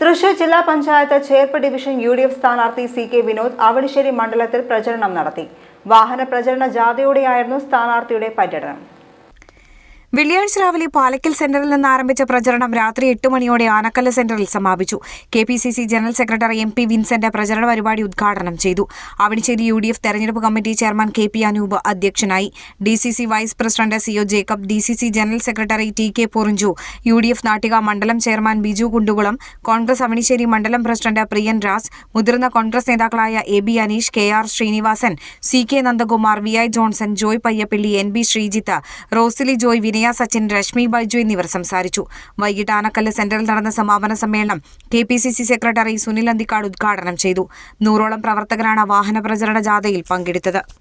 തൃശൂർ ജില്ലാ panchayat Cherpu division U D F സ്ഥാനാർത്ഥി C K Vinod Avanissery മണ്ഡലത്തിൽ പ്രചരണം നടത്തി. വാഹന പ്രചരണ ജാഥയോടെയായിരുന്നു സ്ഥാനാർത്ഥിയുടെ പര്യടനം. വെള്ളിയാഴ്ച രാവിലെ പാലക്കൽ സെന്ററിൽ നിന്ന് ആരംഭിച്ച പ്രചരണം രാത്രി എട്ട് മണിയോടെ ആനക്കല്ല് സെന്ററിൽ സമാപിച്ചു. K P C C general secretary M P Vincent പ്രചരണ പരിപാടി ഉദ്ഘാടനം ചെയ്തു. അവണിശ്ശേരി യു ഡി എഫ് തെരഞ്ഞെടുപ്പ് committee chairman K P Anoop അധ്യക്ഷനായി. D C C vice president C O Jacob D C C general secretary T K Porinju U D F Nattika മണ്ഡലം chairman Biju Kundukulam Congress Avanissery മണ്ഡലം president Priyan Ras മുതിർന്ന കോൺഗ്രസ് നേതാക്കളായ A B Aneesh K R Srinivasan C K Nandakumar V I Johnson Joy Payyappilly N B Sreejith Rosily Joy Vinaya Sachin Reshmi Baiju എന്നിവർ സംസാരിച്ചു. വൈകിട്ട് ആനക്കല്ല് സെന്ററിൽ നടന്ന സമാപന സമ്മേളനം K P C C secretary Sunil Anthikad ഉദ്ഘാടനം ചെയ്തു. നൂറോളം പ്രവർത്തകരാണ് വാഹന പ്രചരണ ജാഥയിൽ പങ്കെടുത്തത്.